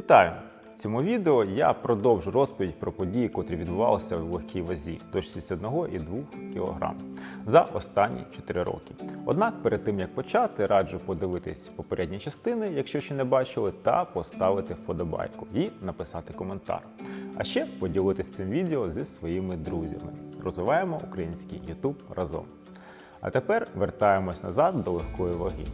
Вітаю! В цьому відео я продовжу розповідь про події, котрі відбувалися в легкій вазі до 61 і 2 кг за останні 4 роки. Однак перед тим як почати, раджу подивитись попередні частини, якщо ще не бачили, та поставити вподобайку і написати коментар. А ще поділитись цим відео зі своїми друзями. Розвиваємо український YouTube разом. А тепер вертаємось назад до легкої ваги.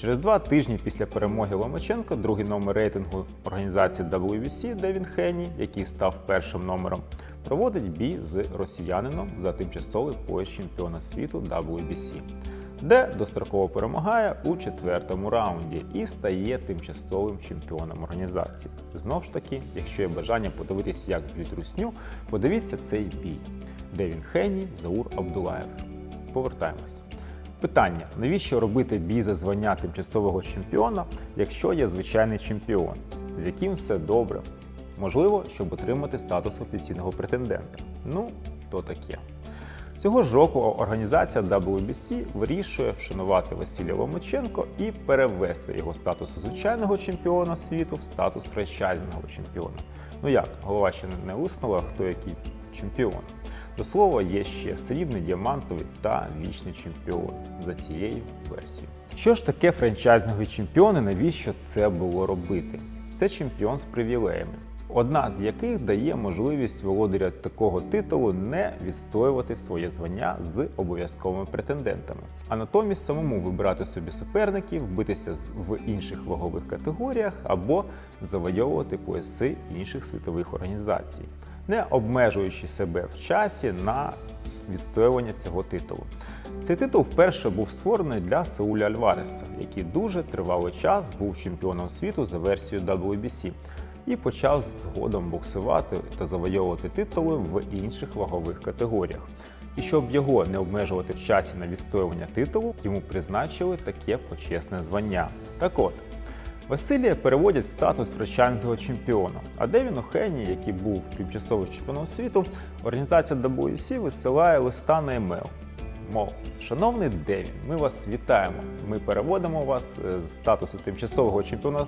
Через два тижні після перемоги Ломаченко, другий номер рейтингу організації WBC Девін Хенні, який став першим номером, проводить бій з росіянином за тимчасовий пояс чемпіона світу WBC, де достроково перемагає у четвертому раунді і стає тимчасовим чемпіоном організації. Знову ж таки, якщо є бажання подивитись, як б'ють русню, подивіться цей бій. Девін Хенні, Заур Абдулаєв. Повертаємось. Питання: навіщо робити бій за звання тимчасового чемпіона, якщо є звичайний чемпіон, з яким все добре? Можливо, щоб отримати статус офіційного претендента. Ну, то таке. Цього ж року організація WBC вирішує вшанувати Василія Ломаченко і перевести його статус звичайного чемпіона світу в статус франчайзного чемпіона. Ну як, голова ще не уснула, хто який чемпіон. До слова, є ще срібний, діамантовий та вічний чемпіон за цією версією. Що ж таке франчайзингові чемпіони? Навіщо це було робити? Це чемпіон з привілеями, одна з яких дає можливість володаря такого титулу не відстоювати своє звання з обов'язковими претендентами, а натомість самому вибирати собі суперників, битися в інших вагових категоріях або завойовувати пояси інших світових організацій не обмежуючи себе в часі на відстоювання цього титулу. Цей титул вперше був створений для Сауля Альвареса, який дуже тривалий час був чемпіоном світу за версією WBC і почав згодом боксувати та завойовувати титули в інших вагових категоріях. І щоб його не обмежувати в часі на відстоювання титулу, йому призначили таке почесне звання. Так от, Василія переводять статус франчайзного чемпіона. А Девіну Хенні, який був тимчасовим чемпіоном світу, організація WC висилає листа на емейл. Мов, шановний Девін, ми вас вітаємо. Ми переводимо вас е, з статусу тимчасового чемпіона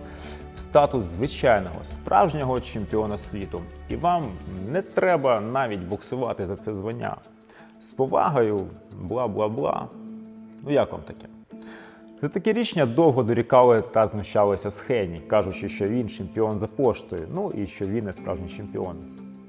в статус звичайного справжнього чемпіона світу. І вам не треба навіть боксувати за це звання. З повагою, бла бла бла. Ну як вам таке? За таке рішення довго дорікали та знущалися з Хені, кажучи, що він чемпіон за поштою, ну і що він не справжній чемпіон.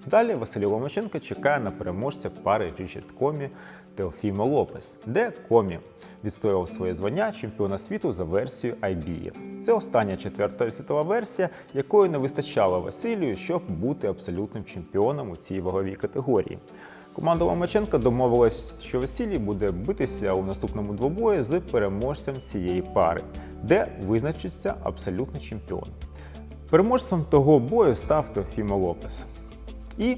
Далі Василій Ломаченко чекає на переможця пари Річард Комі Теофімо Лопес, де Комі відстоював своє звання чемпіона світу за версією IBF. Це остання четверта світова версія, якої не вистачало Василію, щоб бути абсолютним чемпіоном у цій ваговій категорії. Команда Ломаченка домовилась, що Василій буде битися у наступному двобої з переможцем цієї пари, де визначиться абсолютний чемпіон. Переможцем того бою став Тофімо Лопес. І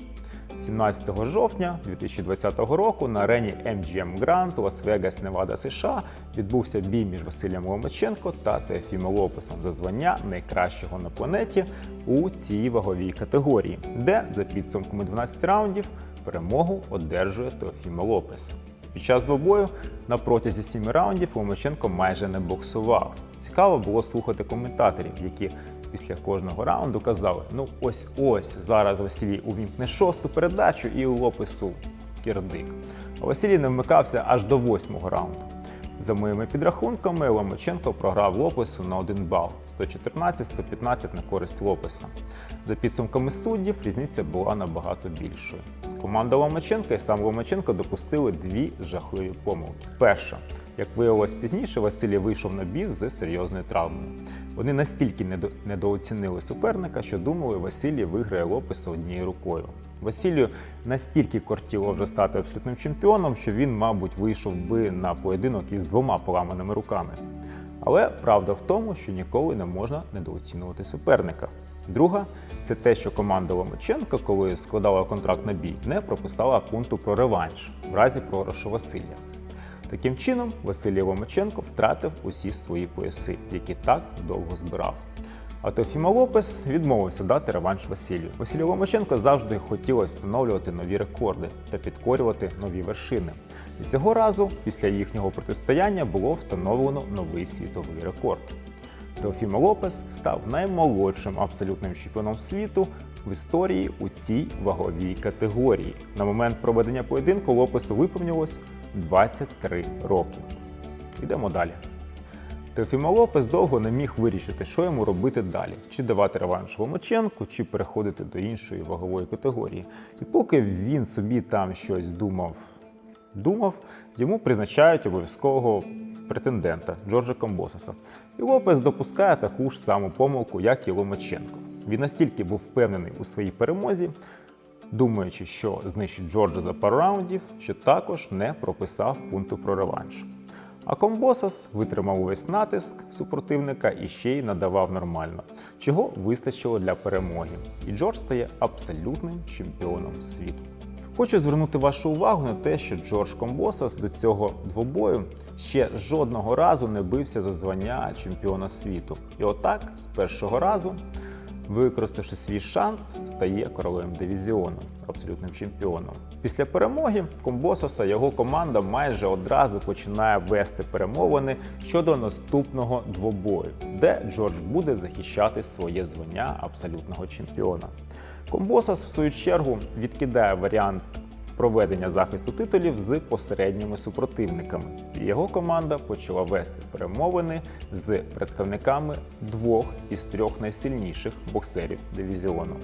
17 жовтня 2020 року на арені MGM Grand Лас-Вегас, Невада, США відбувся бій між Василієм Ломаченко та Теофімо Лопесом за звання найкращого на планеті у цій ваговій категорії, де за підсумками 12 раундів перемогу одержує Теофімо Лопес. Під час двобою на протязі сіми раундів Ломаченко майже не боксував. Цікаво було слухати коментаторів, які після кожного раунду казали: ну ось ось зараз Василій увімкне шосту передачу і у Лопесу кірдик. А Василій не вмикався аж до восьмого раунду. За моїми підрахунками, Ломаченко програв Лопесу на 1 бал 114-115 на користь Лопеса. За підсумками суддів, різниця була набагато більшою. Команда Ломаченка і сам Ломаченко допустили дві жахливі помилки. Перша, як виявилось пізніше, Василій вийшов на бій з серйозною травмою. Вони настільки недо- недооцінили суперника, що думали, Василій виграє Лопеса однією рукою. Василію настільки кортіло вже стати абсолютним чемпіоном, що він, мабуть, вийшов би на поєдинок із двома поламаними руками. Але правда в тому, що ніколи не можна недооцінювати суперника. Друга це те, що команда Ломаченка, коли складала контракт на бій, не прописала пункту про реванш в разі програшу Василія. Таким чином, Василій Ломаченко втратив усі свої пояси, які так довго збирав. А Теофімо Лопес відмовився дати реванш Василію. Василію Ломаченко завжди хотілося встановлювати нові рекорди та підкорювати нові вершини. І цього разу, після їхнього протистояння, було встановлено новий світовий рекорд. Теофімо Лопес став наймолодшим абсолютним чемпіоном світу в історії у цій ваговій категорії. На момент проведення поєдинку Лопесу виповнилось 23 роки. Йдемо далі. Теофімо Лопес довго не міг вирішити, що йому робити далі: чи давати реванш Ломаченку, чи переходити до іншої вагової категорії. І поки він собі там щось думав, думав, йому призначають обов'язкового претендента Джорджа Комбососа. І Лопес допускає таку ж саму помилку, як і Ломаченко. Він настільки був впевнений у своїй перемозі, думаючи, що знищить Джорджа за пару раундів, що також не прописав пункту про реванш. А Комбосос витримав увесь натиск супротивника і ще й надавав нормально, чого вистачило для перемоги. І Джордж стає абсолютним чемпіоном світу. Хочу звернути вашу увагу на те, що Джордж Комбосос до цього двобою ще жодного разу не бився за звання чемпіона світу. І отак, з першого разу, використавши свій шанс, стає королем дивізіону, абсолютним чемпіоном. Після перемоги Комбососа його команда майже одразу починає вести перемовини щодо наступного двобою, де Джордж буде захищати своє звання абсолютного чемпіона. Комбосос, в свою чергу, відкидає варіант проведення захисту титулів з посередніми супротивниками. Його команда почала вести перемовини з представниками двох із трьох найсильніших боксерів дивізіону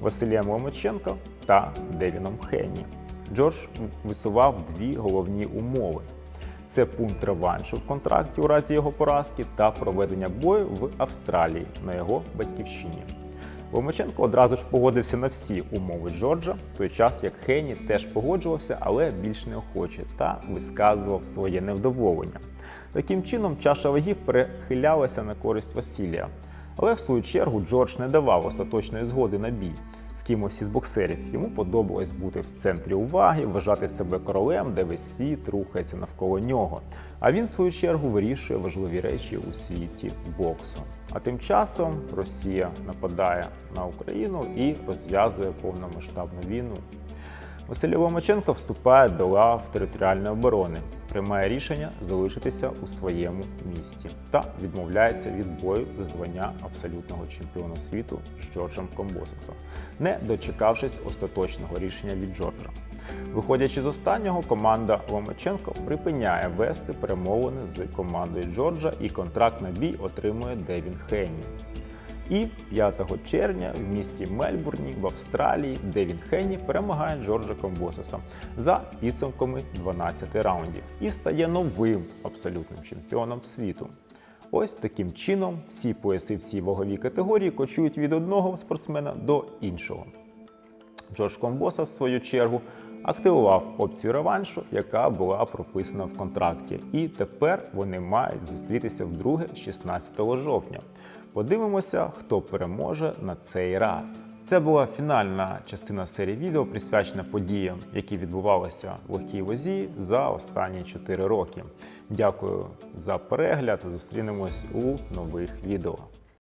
Василієм Ломаченко та Девіном Хенні. Джордж висував дві головні умови. Це пункт реваншу в контракті у разі його поразки та проведення бою в Австралії на його батьківщині. Ломаченко одразу ж погодився на всі умови Джорджа, в той час як Хенні теж погоджувався, але більш неохоче та висказував своє невдоволення. Таким чином, чаша вагів перехилялася на користь Василія. Але в свою чергу Джордж не давав остаточної згоди на бій з кимось із боксерів. Йому подобалось бути в центрі уваги, вважати себе королем, де весь світ рухається навколо нього. А він, в свою чергу, вирішує важливі речі у світі боксу. А тим часом Росія нападає на Україну і розв'язує повномасштабну війну. Василь Ломаченко вступає до лав територіальної оборони, приймає рішення залишитися у своєму місті та відмовляється від бою за звання абсолютного чемпіона світу з Джорджем Комбососом, не дочекавшись остаточного рішення від Джорджа. Виходячи з останнього, команда Ломаченко припиняє вести перемовини з командою Джорджа і контракт на бій отримує Девін Хенні. І 5 червня в місті Мельбурні в Австралії Девін Хенні перемагає Джорджа Комбососа за підсумками 12 раундів і стає новим абсолютним чемпіоном світу. Ось таким чином всі пояси в цій ваговій категорії кочують від одного спортсмена до іншого. Джордж Комбоса, в свою чергу, активував опцію реваншу, яка була прописана в контракті. І тепер вони мають зустрітися вдруге 16 жовтня. Подивимося, хто переможе на цей раз. Це була фінальна частина серії відео, присвячена подіям, які відбувалися в легкій вазі за останні 4 роки. Дякую за перегляд. Зустрінемось у нових відео.